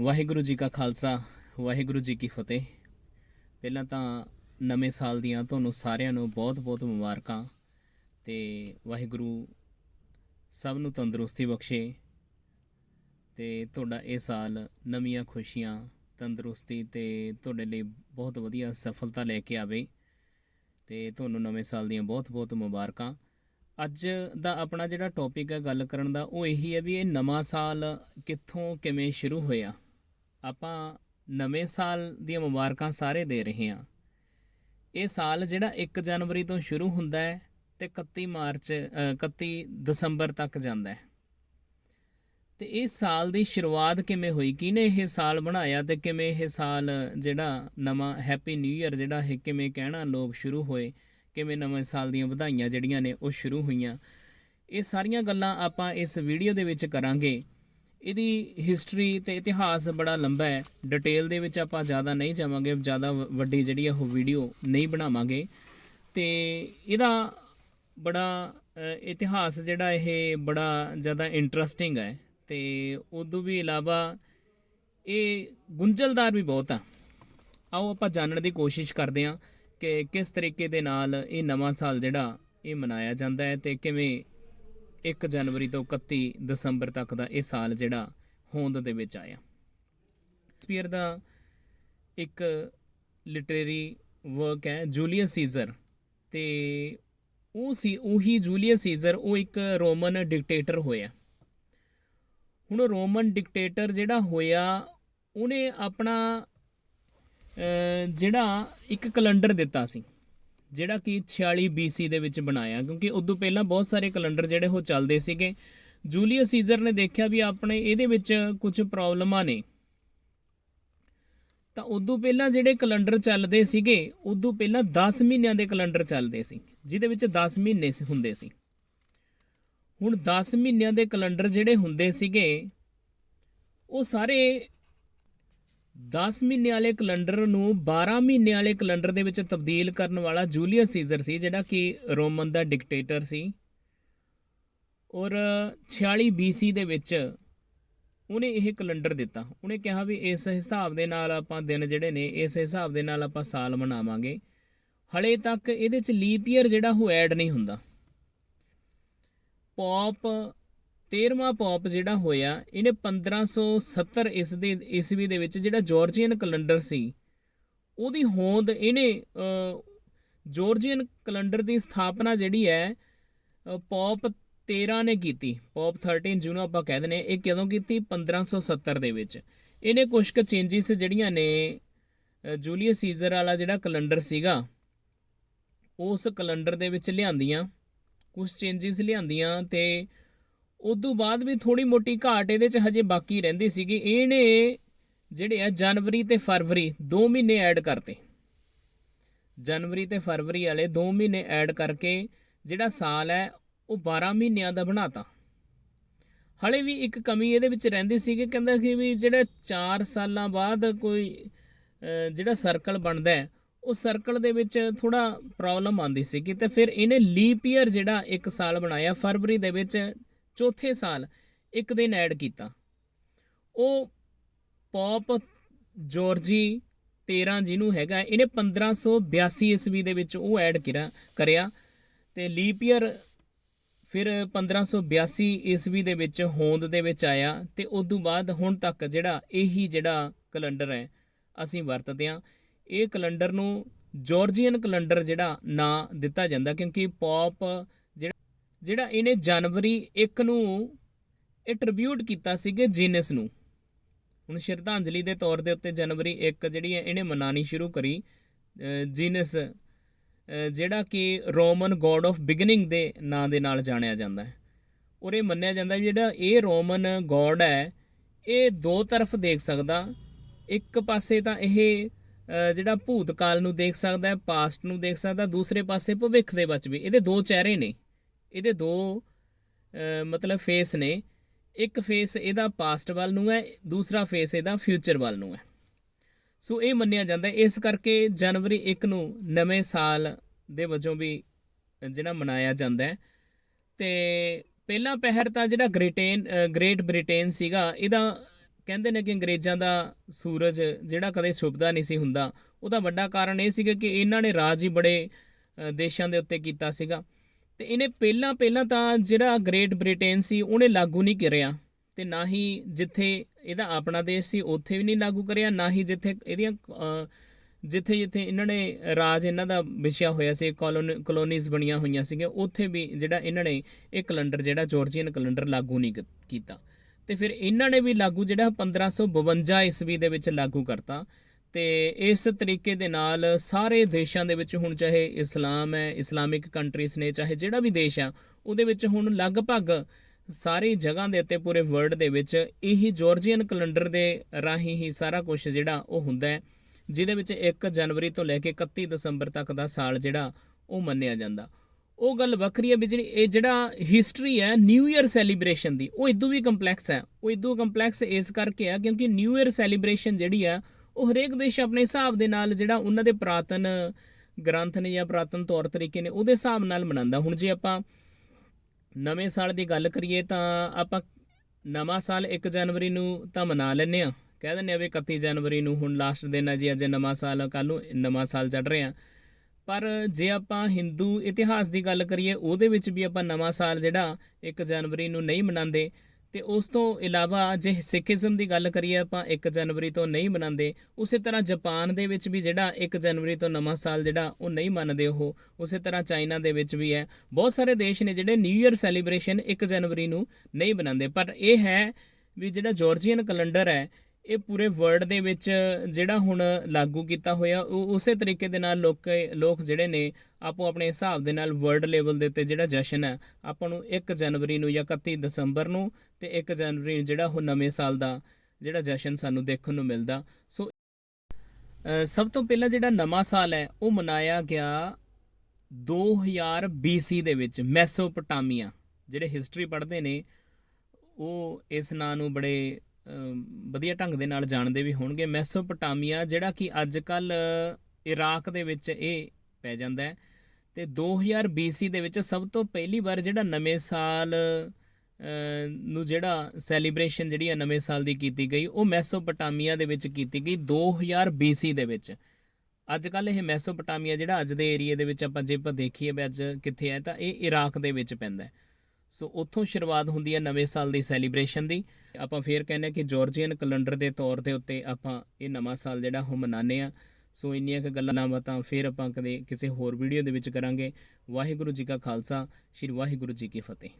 ਵਾਹਿਗੁਰੂ ਜੀ ਕਾ ਖਾਲਸਾ, ਵਾਹਿਗੁਰੂ ਜੀ ਕੀ ਫਤਿਹ। ਪਹਿਲਾਂ ਤਾਂ ਨਵੇਂ ਸਾਲ ਦੀਆਂ ਤੁਹਾਨੂੰ ਸਾਰਿਆਂ ਨੂੰ ਬਹੁਤ-ਬਹੁਤ ਮੁਬਾਰਕਾਂ ਤੇ ਵਾਹਿਗੁਰੂ ਸਭ ਨੂੰ ਤੰਦਰੁਸਤੀ ਬਖਸ਼ੇ ਤੇ ਤੁਹਾਡਾ ਇਹ ਸਾਲ ਨਵੀਆਂ ਖੁਸ਼ੀਆਂ, ਤੰਦਰੁਸਤੀ ਤੇ ਤੁਹਾਡੇ ਲਈ ਬਹੁਤ ਵਧੀਆ ਸਫਲਤਾ ਲੈ ਕੇ ਆਵੇ ਤੇ ਤੁਹਾਨੂੰ ਨਵੇਂ ਸਾਲ ਦੀਆਂ ਬਹੁਤ-ਬਹੁਤ ਮੁਬਾਰਕਾਂ। ਅੱਜ ਦਾ ਆਪਣਾ ਜਿਹੜਾ ਟੌਪਿਕ ਹੈ ਗੱਲ ਕਰਨ ਦਾ, ਉਹ ਇਹੀ ਹੈ ਵੀ ਇਹ ਨਵਾਂ ਸਾਲ ਕਿੱਥੋਂ ਕਿਵੇਂ ਸ਼ੁਰੂ ਹੋਇਆ। ਆਪਾਂ ਨਵੇਂ ਸਾਲ ਦੀਆਂ ਮੁਬਾਰਕਾਂ ਸਾਰੇ ਦੇ ਰਹੇ ਹਾਂ। ਇਹ ਸਾਲ ਜਿਹੜਾ 1 ਜਨਵਰੀ ਤੋਂ ਸ਼ੁਰੂ ਹੁੰਦਾ ਹੈ ਤੇ 31 ਮਾਰਚ ਅ, 31 ਦਸੰਬਰ ਤੱਕ ਜਾਂਦਾ ਹੈ। ਤੇ ਇਹ ਸਾਲ ਦੀ ਸ਼ੁਰੂਆਤ ਕਿਵੇਂ ਹੋਈ? ਕਿਹਨੇ ਇਹ ਸਾਲ ਬਣਾਇਆ ਤੇ ਕਿਵੇਂ ਇਹ ਸਾਲ ਜਿਹੜਾ ਨਵਾਂ ਹੈਪੀ ਨਿਊ ਇਅਰ ਜਿਹੜਾ ਇਹ ਕਿਵੇਂ ਕਹਿਣਾ ਲੋਕ ਸ਼ੁਰੂ ਹੋਏ? ਕਿਵੇਂ ਨਵੇਂ ਸਾਲ ਦੀਆਂ ਵਧਾਈਆਂ ਜਿਹੜੀਆਂ ਨੇ ਉਹ ਸ਼ੁਰੂ ਹੋਈਆਂ? ਇਹ ਸਾਰੀਆਂ ਗੱਲਾਂ ਆਪਾਂ ਇਸ ਵੀਡੀਓ ਦੇ ਵਿੱਚ ਕਰਾਂਗੇ। ਇਹਦੀ ਹਿਸਟਰੀ ਤੇ ਇਤਿਹਾਸ ਬੜਾ ਲੰਬਾ ਹੈ। ਡਿਟੇਲ ਦੇ ਵਿੱਚ ਆਪਾਂ ਜ਼ਿਆਦਾ ਨਹੀਂ ਜਾਵਾਂਗੇ, ਜ਼ਿਆਦਾ ਵ- ਵੱਡੀ ਜਿਹੜੀ ਆ ਉਹ ਵੀਡੀਓ ਨਹੀਂ ਬਣਾਵਾਂਗੇ। ਤੇ ਇਹਦਾ ਬੜਾ ਇਤਿਹਾਸ ਜਿਹੜਾ ਇਹ ਬੜਾ ਜ਼ਿਆਦਾ ਇੰਟਰਸਟਿੰਗ ਹੈ। ਤੇ ਉਦੋਂ ਵੀ ਇਲਾਵਾ ਇਹ ਗੁੰਝਲਦਾਰ ਵੀ ਬਹੁਤ ਆ। ਆਓ ਆਪਾਂ ਜਾਣਨ ਦੀ ਕੋਸ਼ਿਸ਼ ਕਰਦੇ ਹਾਂ ਕਿ ਕਿਸ ਤਰੀਕੇ ਦੇ ਨਾਲ ਇਹ ਨਵਾਂ ਸਾਲ ਜਿਹੜਾ ਇਹ ਮਨਾਇਆ ਜਾਂਦਾ ਹੈ ਤੇ ਕਿਵੇਂ 1 ਜਨਵਰੀ ਤੋਂ 31 ਦਸੰਬਰ ਤੱਕ ਦਾ ਇਹ ਸਾਲ ਜਿਹੜਾ ਹੋਂਦ ਦੇ ਵਿੱਚ ਆਇਆ। ਸ਼ੇਕਸਪੀਅਰ ਦਾ ਇੱਕ ਲਿਟਰੇਰੀ ਵਰਕ ਹੈ ਜੂਲੀਅਸ ਸੀਜ਼ਰ ਤੇ ਉਹ ਸੀ, ਉਹੀ ਜੂਲੀਅਸ ਸੀਜ਼ਰ ਉਹ ਇੱਕ ਰੋਮਨ ਡਿਕਟੇਟਰ ਹੋਇਆ। ਹੁਣ ਰੋਮਨ ਡਿਕਟੇਟਰ ਜਿਹੜਾ ਹੋਇਆ, ਉਹਨੇ ਆਪਣਾ ਜਿਹੜਾ ਇੱਕ ਕੈਲੰਡਰ ਦਿੱਤਾ ਸੀ। ਜਿਹੜਾ ਕਿ 46 BC ਦੇ ਵਿੱਚ ਬਣਾਇਆ, ਕਿਉਂਕਿ ਉਦੋਂ ਪਹਿਲਾਂ ਬਹੁਤ ਸਾਰੇ ਕੈਲੰਡਰ ਜਿਹੜੇ ਉਹ ਚੱਲਦੇ ਸੀਗੇ। ਜੂਲੀਅਸ ਸੀਜ਼ਰ ਨੇ ਦੇਖਿਆ ਵੀ ਆਪਣੇ ਇਹਦੇ ਵਿੱਚ ਕੁਝ ਪ੍ਰੋਬਲਮਾਂ ਨੇ। ਤਾਂ ਉਦੋਂ ਪਹਿਲਾਂ ਜਿਹੜੇ ਕੈਲੰਡਰ ਚੱਲਦੇ ਸੀਗੇ, ਉਦੋਂ ਪਹਿਲਾਂ 10 ਮਹੀਨਿਆਂ ਦੇ ਕੈਲੰਡਰ ਚੱਲਦੇ ਸੀ, ਜਿਹਦੇ ਵਿੱਚ 10 ਮਹੀਨੇ ਸੀ- ਹੁੰਦੇ ਸੀ। ਹੁਣ 10 ਮਹੀਨਿਆਂ ਦੇ ਕੈਲੰਡਰ ਜਿਹੜੇ ਹੁੰਦੇ ਸੀਗੇ, ਉਹ ਸਾਰੇ 10 ਮਹੀਨੇ ਵਾਲੇ ਕੈਲੰਡਰ ਨੂੰ 12 ਮਹੀਨੇ ਵਾਲੇ ਕੈਲੰਡਰ ਦੇ ਵਿੱਚ ਤਬਦੀਲ ਕਰਨ ਵਾਲਾ ਜੂਲੀਅਸ ਸੀਜ਼ਰ ਸੀ, ਜਿਹੜਾ ਕਿ ਰੋਮਨ ਦਾ ਡਿਕਟੇਟਰ ਸੀ। ਔਰ 46 BC ਦੇ ਵਿੱਚ ਉਹਨੇ ਇਹ ਕੈਲੰਡਰ ਦਿੱਤਾ। ਉਹਨੇ ਕਿਹਾ ਵੀ ਇਸ ਹਿਸਾਬ ਦੇ ਨਾਲ ਆਪਾਂ ਦਿਨ ਜਿਹੜੇ ਨੇ, ਇਸ ਹਿਸਾਬ ਦੇ ਨਾਲ ਆਪਾਂ ਸਾਲ ਮਨਾਵਾਂਗੇ। ਹਲੇ ਤੱਕ ਇਹਦੇ ਚ ਲੀਪ ਈਅਰ ਜਿਹੜਾ ਉਹ ਐਡ ਨਹੀਂ ਹੁੰਦਾ। ਪੌਪ 13ਵਾਂ ਪੌਪ ਜਿਹੜਾ ਹੋਇਆ ਇਹਨੇ 1570 ਇਸ ਦੇ ਈਸਵੀ ਦੇ ਵਿੱਚ ਜਿਹੜਾ ਜਾਰਜੀਅਨ ਕੈਲੰਡਰ ਸੀ ਉਹਦੀ ਹੋਂਦ ਇਹਨੇ ਅ, ਜਾਰਜੀਅਨ ਕੈਲੰਡਰ ਦੀ ਸਥਾਪਨਾ ਜਿਹੜੀ ਹੈ ਅ, ਪੌਪ 13 ਨੇ ਕੀਤੀ। ਪੌਪ 13 ਜਿਹਨੂੰ ਆਪਾਂ ਕਹਿ ਦਿੰਦੇ ਹਾਂ, ਇਹ ਕਦੋਂ ਕੀਤੀ? 1570 ਦੇ ਵਿੱਚ। ਇਹਨੇ ਕੁਝ ਕੁ ਚੇਂਜਸ ਜਿਹੜੀਆਂ ਨੇ ਅ, ਜੂਲੀਅਸ ਸੀਜ਼ਰ ਵਾਲਾ ਜਿਹੜਾ ਕੈਲੰਡਰ ਸੀਗਾ ਉਸ ਕੈਲੰਡਰ ਦੇ ਵਿੱਚ ਲਿਆਂਦੀਆਂ ਕੁਝ ਚੇਂਜਸ ਲਿਆਂਦੀਆਂ ਤੇ ਉਦੋਂ ਬਾਅਦ ਵੀ ਥੋੜੀ ਮੋਟੀ ਘਾਟ ਇਹਦੇ ਚ ਹਜੇ ਬਾਕੀ ਰਹਿੰਦੀ ਸੀਗੀ। ਇਹਨੇ ਜਿਹੜੇ ਆ ਜਨਵਰੀ ਤੇ ਫਰਵਰੀ 2 ਮਹੀਨੇ ਐਡ ਕਰਤੇ। ਜਨਵਰੀ ਤੇ ਫਰਵਰੀ ਵਾਲੇ 2 ਮਹੀਨੇ ਐਡ ਕਰਕੇ ਜਿਹੜਾ ਸਾਲ ਹੈ, ਉਹ 12 ਮਹੀਨਿਆਂ ਦਾ ਬਣਾਤਾ। ਹਲੇ ਵੀ ਇੱਕ ਕਮੀ ਇਹਦੇ ਵਿੱਚ ਰਹਿੰਦੀ ਸੀ ਕਿ ਕਹਿੰਦਾ ਕਿ ਵੀ ਜਿਹੜਾ 4 ਸਾਲਾਂ ਬਾਅਦ ਕੋਈ ਜਿਹੜਾ ਸਰਕਲ ਬਣਦਾ ਹੈ, ਉਹ ਸਰਕਲ ਦੇ ਵਿੱਚ ਥੋੜਾ ਪ੍ਰੋਬਲਮ ਆਉਂਦੀ ਸੀ ਕਿ ਤੇ ਫਿਰ ਇਹਨੇ ਲੀਪ ਈਅਰ ਜਿਹੜਾ ਇੱਕ ਸਾਲ ਬਣਾਇਆ, ਫਰਵਰੀ ਦੇ ਵਿੱਚ ਚੌਥੇ ਸਾਲ ਇੱਕ ਦਿਨ ਐਡ ਕੀਤਾ। ਉਹ ਪੌਪ ਜੋਰਜੀ 13 ਜਿਹਨੂੰ ਹੈਗਾ, ਇਹਨੇ 1582 ਈਸਵੀ ਦੇ ਵਿੱਚ ਉਹ ਐਡ ਕਰਿਆ ਕਰਿਆ ਤੇ ਲੀਪ ਈਅਰ ਫਿਰ 1582 ਈਸਵੀ ਦੇ ਵਿੱਚ ਹੋਂਦ ਦੇ ਵਿੱਚ ਆਇਆ ਤੇ ਉਸ ਤੋਂ ਬਾਅਦ ਹੁਣ ਤੱਕ ਜਿਹੜਾ ਇਹੀ ਜਿਹੜਾ ਕੈਲੰਡਰ ਹੈ, ਅਸੀਂ ਵਰਤਦੇ ਹਾਂ। ਇਹ ਕੈਲੰਡਰ ਨੂੰ ਜਾਰਜੀਅਨ ਕੈਲੰਡਰ ਜਿਹੜਾ ਨਾਂ ਦਿੱਤਾ ਜਾਂਦਾ ਕਿਉਂਕਿ ਪੌਪ ਜਿਹੜਾ ਇਹਨੇ ਜਨਵਰੀ 1 ਨੂੰ ਇਹ ਟ੍ਰਿਬਿਊਟ ਕੀਤਾ ਸੀਗੇ ਜੀਨਸ ਨੂੰ। ਹੁਣ ਸ਼ਰਧਾਂਜਲੀ ਦੇ ਤੌਰ ਦੇ ਉੱਤੇ ਜਨਵਰੀ 1 ਜਿਹੜੀ ਹੈ, ਇਹਨੇ ਮਨਾਣੀ ਸ਼ੁਰੂ ਕਰੀ ਜੀਨਸ ਜਿਹੜਾ ਕਿ ਰੋਮਨ ਗੋਡ ਆਫ ਬਿਗਨਿੰਗ ਦੇ ਨਾਂ ਦੇ ਨਾਲ ਜਾਣਿਆ ਜਾਂਦਾ ਹੈ। ਔਰ ਇਹ ਮੰਨਿਆ ਜਾਂਦਾ ਵੀ ਜਿਹੜਾ ਇਹ ਰੋਮਨ ਗੋਡ ਹੈ, ਇਹ ਦੋ ਤਰਫ ਦੇਖ ਸਕਦਾ। ਇੱਕ ਪਾਸੇ ਤਾਂ ਇਹ, ਅਹ, ਜਿਹੜਾ ਭੂਤਕਾਲ ਨੂੰ ਦੇਖ ਸਕਦਾ ਹੈ ਪਾਸਟ ਨੂੰ ਦੇਖ ਸਕਦਾ, ਦੂਸਰੇ ਪਾਸੇ ਭਵਿੱਖ ਦੇ ਵਿੱਚ ਵੀ। ਇਹਦੇ ਦੋ ਚਿਹਰੇ ਨੇ। ਇਹਦੇ ਦੋ ਮਤਲਬ ਫੇਸ ਨੇ। ਇੱਕ ਫੇਸ ਇਹਦਾ ਪਾਸਟ ਵੱਲ ਨੂੰ ਹੈ, ਦੂਸਰਾ ਫੇਸ ਇਹਦਾ ਫਿਊਚਰ ਵੱਲ ਨੂੰ ਹੈ। ਸੋ ਇਹ ਮੰਨਿਆ ਜਾਂਦਾ, ਇਸ ਕਰਕੇ ਜਨਵਰੀ 1 ਨੂੰ ਨਵੇਂ ਸਾਲ ਦੇ ਵਜੋਂ ਵੀ ਜਿਹੜਾ ਮਨਾਇਆ ਜਾਂਦਾ ਹੈ। ਤੇ ਪਹਿਲਾ ਪਹਿਰ ਤਾਂ ਜਿਹੜਾ ਗ੍ਰਿਟੇਨ ਗ੍ਰੇਟ ਬ੍ਰਿਟੇਨ ਸੀਗਾ, ਇਹਦਾ ਕਹਿੰਦੇ ਨੇ ਕਿ ਅੰਗਰੇਜ਼ਾਂ ਦਾ ਸੂਰਜ ਜਿਹੜਾ ਕਦੇ ਛੁਪਦਾ ਨਹੀਂ ਸੀ ਹੁੰਦਾ, ਉਹਦਾ ਵੱਡਾ ਕਾਰਨ ਇਹ ਸੀਗਾ ਕਿ ਇਹਨਾਂ ਨੇ ਰਾਜ ਹੀ ਬੜੇ ਦੇਸ਼ਾਂ ਦੇ ਉੱਤੇ ਕੀਤਾ ਸੀਗਾ। ਤੇ ਇਹਨੇ ਪਹਿਲਾਂ ਪਹਿਲਾਂ ਤਾਂ ਜਿਹੜਾ ਗ੍ਰੇਟ ਬ੍ਰਿਟੇਨ ਸੀ, ਉਹਨੇ ਲਾਗੂ ਨਹੀਂ ਕਰਿਆ। ਤੇ ਨਾ ਹੀ ਜਿੱਥੇ ਇਹਦਾ ਆਪਣਾ ਦੇਸ਼ ਸੀ, ਉੱਥੇ ਵੀ ਨਹੀਂ ਲਾਗੂ ਕਰਿਆ, ਨਾ ਹੀ ਜਿੱਥੇ ਇਹਦੀਆਂ ਜਿੱਥੇ ਜਿੱਥੇ ਇਹਨਾਂ ਨੇ ਰਾਜ ਇਹਨਾਂ ਦਾ ਵਿਛਿਆ ਹੋਇਆ ਸੀ ਕਲੋਨੀ ਕਲੋਨੀਜ਼ ਬਣੀਆਂ ਹੋਈਆਂ ਸੀਗੀਆਂ, ਉੱਥੇ ਵੀ ਜਿਹੜਾ ਇਹਨਾਂ ਨੇ ਇਹ ਕੈਲੰਡਰ, ਜਿਹੜਾ ਜਾਰਜੀਅਨ ਕੈਲੰਡਰ ਲਾਗੂ ਨਹੀਂ ਕੀਤਾ। ਤੇ ਫਿਰ ਇਹਨਾਂ ਨੇ ਵੀ ਲਾਗੂ ਜਿਹੜਾ 1552 ਈਸਵੀ ਦੇ ਵਿੱਚ ਲਾਗੂ ਕਰਤਾ। ਤੇ ਇਸ ਤਰੀਕੇ ਦੇ ਨਾਲ ਸਾਰੇ ਦੇਸ਼ਾਂ ਦੇ ਵਿੱਚ ਹੁਣ ਚਾਹੇ ਇਸਲਾਮ ਹੈ, ਇਸਲਾਮਿਕ ਕੰਟਰੀਜ਼ ਨੇ ਚਾਹੇ ਜਿਹੜਾ ਵੀ ਦੇਸ਼ ਆ ਉਹਦੇ ਵਿੱਚ ਹੁਣ ਲਗਭਗ ਸਾਰੀ ਜਗ੍ਹਾ ਦੇ ਉੱਤੇ ਪੂਰੇ ਵਰਲਡ ਦੇ ਵਿੱਚ ਇਹੀ ਜਾਰਜੀਅਨ ਕੈਲੰਡਰ ਦੇ ਰਾਹੀਂ ਹੀ ਸਾਰਾ ਕੁਝ ਜਿਹੜਾ ਉਹ ਹੁੰਦਾ ਹੈ, ਜਿਹਦੇ ਵਿੱਚ 1 ਜਨਵਰੀ ਤੋਂ ਲੈ ਕੇ 31 ਦਸੰਬਰ ਤੱਕ ਦਾ ਸਾਲ ਜਿਹੜਾ ਉਹ ਮੰਨਿਆ ਜਾਂਦਾ। ਉਹ ਗੱਲ ਵੱਖਰੀ ਹੈ ਵੀ ਜਿਹੜੀ ਇਹ ਜਿਹੜਾ ਹਿਸਟਰੀ ਹੈ ਨਿਊ ਇਅਰ ਸੈਲੀਬ੍ਰੇਸ਼ਨ ਦੀ, ਉਹ ਇਦੋਂ ਵੀ ਕੰਪਲੈਕਸ ਹੈ, ਉਹ ਇਦੋਂ ਕੰਪਲੈਕਸ ਇਸ ਕਰਕੇ ਆ ਕਿਉਂਕਿ ਨਿਊ ਇਅਰ ਸੈਲੀਬ੍ਰੇਸ਼ਨ ਜਿਹੜੀ ਆ ਉਹ ਹਰੇਕ ਦੇਸ਼ ਆਪਣੇ ਹਿਸਾਬ ਦੇ ਨਾਲ ਜਿਹੜਾ ਉਹਨਾਂ ਦੇ ਪ੍ਰਾਤਨ ਗ੍ਰੰਥ ਨੇ ਜਾਂ ਪ੍ਰਾਤਨ ਤੌਰ ਤਰੀਕੇ ਨੇ ਉਹਦੇ ਹਿਸਾਬ ਨਾਲ ਮਨਾਉਂਦਾ। ਹੁਣ ਜੇ ਆਪਾਂ ਨਵੇਂ ਸਾਲ ਦੀ ਗੱਲ ਕਰੀਏ ਤਾਂ ਆਪਾਂ ਨਵਾਂ ਸਾਲ 1 ਜਨਵਰੀ ਨੂੰ ਤਾਂ ਮਨਾ ਲੈਂਦੇ ਆ ਕਹਿ ਦਿੰਦੇ ਆ ਵੀ 31 ਜਨਵਰੀ ਨੂੰ ਹੁਣ ਲਾਸਟ ਦਿਨ ਆ ਜੀ, ਅੱਜ ਨਵਾਂ ਸਾਲ ਕੱਲ ਨੂੰ ਨਵਾਂ ਸਾਲ ਚੜ ਰਿਹਾ ਪਰ ਜੇ ਆਪਾਂ ਹਿੰਦੂ ਇਤਿਹਾਸ ਦੀ ਗੱਲ ਕਰੀਏ, ਉਹਦੇ ਵਿੱਚ ਵੀ ਆਪਾਂ ਨਵਾਂ ਸਾਲ ਜਿਹੜਾ 1 ਜਨਵਰੀ ਨੂੰ ਨਹੀਂ ਮਨਾਉਂਦੇ ਤੇ ਉਸ ਤੋਂ ਇਲਾਵਾ ਜੇ ਸਿੱਖੀਜ਼ਮ ਦੀ ਗੱਲ ਕਰੀਏ ਆਪਾਂ 1 ਜਨਵਰੀ ਤੋਂ ਨਹੀਂ ਮਨਾਉਂਦੇ, ਉਸੇ ਤਰ੍ਹਾਂ ਜਾਪਾਨ ਦੇ ਵਿੱਚ ਵੀ ਜਿਹੜਾ 1 ਜਨਵਰੀ ਤੋਂ ਨਵਾਂ ਸਾਲ ਜਿਹੜਾ ਉਹ ਨਹੀਂ ਮੰਨਦੇ ਉਹ, ਉਸੇ ਤਰ੍ਹਾਂ ਚਾਈਨਾ ਦੇ ਵਿੱਚ ਵੀ ਹੈ। ਬਹੁਤ ਸਾਰੇ ਦੇਸ਼ ਨੇ ਜਿਹੜੇ ਨਿਊ ਇਅਰ ਸੈਲੀਬ੍ਰੇਸ਼ਨ 1 ਜਨਵਰੀ ਨੂੰ ਨਹੀਂ ਮਨਾਉਂਦੇ, ਪਰ ਇਹ ਹੈ ਵੀ ਜਿਹੜਾ ਜਾਰਜੀਅਨ ਕੈਲੰਡਰ ਹੈ ਇਹ ਪੂਰੇ ਵਰਲਡ ਦੇ ਵਿੱਚ ਜਿਹੜਾ ਹੁਣ ਲਾਗੂ ਕੀਤਾ ਹੋਇਆ, ਉਹ ਉਸੇ ਤਰੀਕੇ ਦੇ ਨਾਲ ਲੋਕ ਲੋਕ ਜਿਹੜੇ ਨੇ, ਆਪੋ ਆਪਣੇ ਹਿਸਾਬ ਦੇ ਨਾਲ ਵਰਲਡ ਲੈਵਲ ਦੇ ਉੱਤੇ ਜਿਹੜਾ ਜਸ਼ਨ ਹੈ, ਆਪਾਂ ਨੂੰ 1 ਜਨਵਰੀ ਨੂੰ ਜਾਂ 31 ਦਸੰਬਰ ਨੂੰ ਤੇ 1 ਜਨਵਰੀ ਨੂੰ ਜਿਹੜਾ ਉਹ ਨਵੇਂ ਸਾਲ ਦਾ ਜਿਹੜਾ ਜਸ਼ਨ ਸਾਨੂੰ ਦੇਖਣ ਨੂੰ ਮਿਲਦਾ। ਸੋ ਸਭ ਤੋਂ ਪਹਿਲਾਂ ਜਿਹੜਾ ਨਵਾਂ ਸਾਲ ਹੈ, ਉਹ ਮਨਾਇਆ ਗਿਆ 2000 BC ਦੇ ਵਿੱਚ ਮੈਸੋਪੋਟਾਮੀਆ। ਜਿਹੜੇ ਹਿਸਟਰੀ ਪੜ੍ਹਦੇ ਨੇ, ਉਹ ਇਸ ਨਾਂ ਨੂੰ ਬੜੇ ਵਧੀਆ ਢੰਗ ਦੇ ਨਾਲ ਜਾਣਦੇ ਵੀ ਹੋਣਗੇ। ਮੈਸੋਪੋਟਾਮੀਆ, ਜਿਹੜਾ ਕਿ ਅੱਜ ਕੱਲ ਇਰਾਕ ਦੇ ਵਿੱਚ ਇਹ ਪੈ ਜਾਂਦਾ ਹੈ। ਤੇ 2000 BC ਦੇ ਵਿੱਚ ਸਭ ਤੋਂ ਪਹਿਲੀ ਵਾਰ ਜਿਹੜਾ ਨਵੇਂ ਸਾਲ ਨੂੰ ਜਿਹੜਾ ਸੈਲੀਬ੍ਰੇਸ਼ਨ ਜਿਹੜੀ ਹੈ ਨਵੇਂ ਸਾਲ ਦੀ ਕੀਤੀ ਗਈ, ਉਹ ਮੈਸੋਪੋਟਾਮੀਆ ਦੇ ਵਿੱਚ ਕੀਤੀ ਗਈ 2000 BC ਦੇ ਵਿੱਚ। ਅੱਜ ਕੱਲ ਇਹ ਮੈਸੋਪੋਟਾਮੀਆ ਜਿਹੜਾ ਅੱਜ ਦੇ ਏਰੀਆ ਦੇ ਵਿੱਚ ਆਪਾਂ ਜੇ ਆਪਾਂ ਦੇਖੀਏ ਵੀ ਅੱਜ ਕਿੱਥੇ ਹੈ, ਤਾਂ ਇਹ ਇਰਾਕ ਦੇ ਵਿੱਚ ਪੈਂਦਾ ਸੋ ਉੱਥੋਂ ਸ਼ੁਰੂਆਤ ਹੁੰਦੀ ਹੈ ਨਵੇਂ ਸਾਲ ਦੀ ਸੈਲੀਬ੍ਰੇਸ਼ਨ ਦੀ। ਆਪਾਂ ਫੇਰ ਕਹਿੰਦੇ ਹਾਂ ਕਿ ਜਾਰਜੀਅਨ ਕੈਲੰਡਰ ਦੇ ਤੌਰ ਦੇ ਉੱਤੇ ਆਪਾਂ ਇਹ ਨਵਾਂ ਸਾਲ ਜਿਹੜਾ ਉਹ ਮਨਾਉਂਦੇ ਆ ਸੋ ਇੰਨੀਆਂ ਕੁ ਗੱਲਾਂ ਬਾਤਾਂ ਫੇਰ ਆਪਾਂ ਕਦੇ ਕਿਸੇ ਹੋਰ ਵੀਡੀਓ ਦੇ ਵਿੱਚ ਕਰਾਂਗੇ। ਵਾਹਿਗੁਰੂ ਜੀ ਕਾ ਖਾਲਸਾ, ਸ੍ਰੀ ਵਾਹਿਗੁਰੂ ਜੀ ਕੀ ਫਤਿਹ।